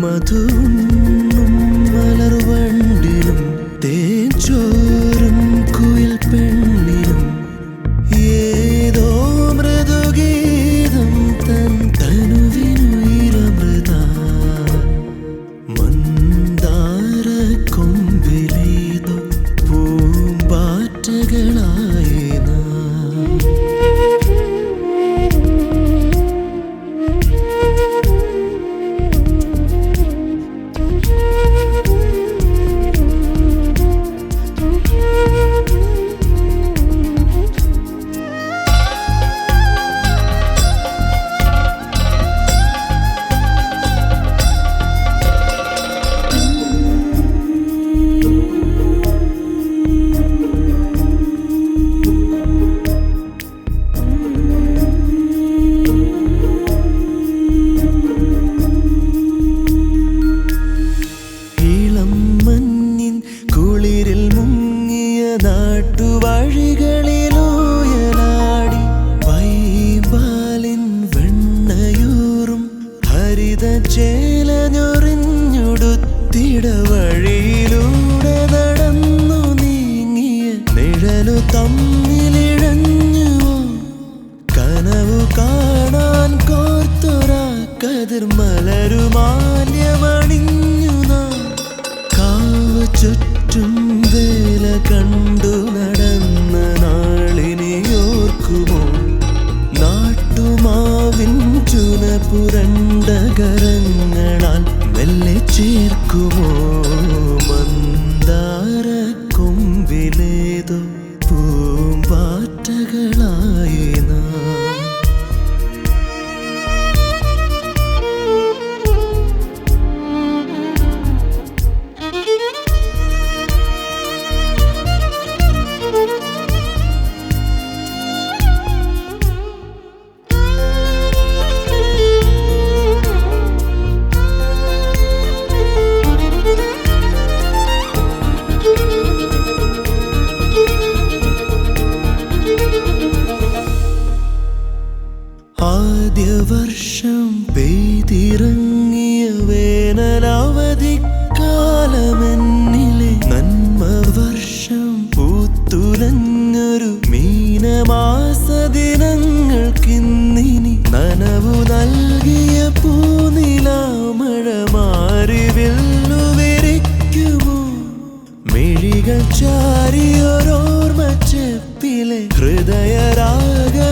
മധുവും കതിർ മലരുമാല്യമണിഞ്ഞു നാ. കാവ് ചുറ്റും വേല കണ്ടു നാ. പെയ്തിറങ്ങിയ വേനലവധിക്കാലമെന്നിലെ നന്മ വർഷം പൂത്തുലഞ്ഞൊരു മീനമാസ ദിനങ്ങൾക്കിന്നിനി നനവു നൽകിയ പൂനിലാമഴ മാറി വെല്ലുവിരിക്കുമോ മെഴികൾ ചാരിയൊരോർമ്മ ചെപ്പിലെ ഹൃദയരാഗമിതങ്ങു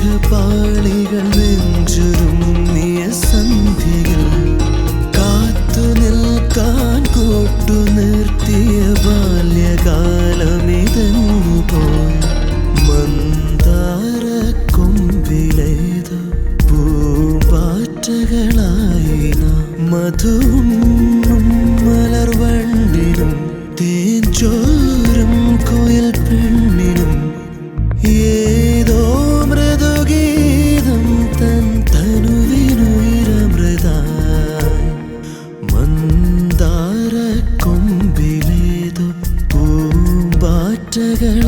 മേഘപാളികൾ നെഞ്ചുരുങ്ങിയ സന്ധ്യയിൽ കാത്തു നിൽക്കാൻ കൂട്ടു നിർത്തിയ ബാല്യകാലമിതങ്ങു പോയി മന്ദാര കൊമ്പിലേതോ പൂമ്പാറ്റകളായി മധുവും Thứ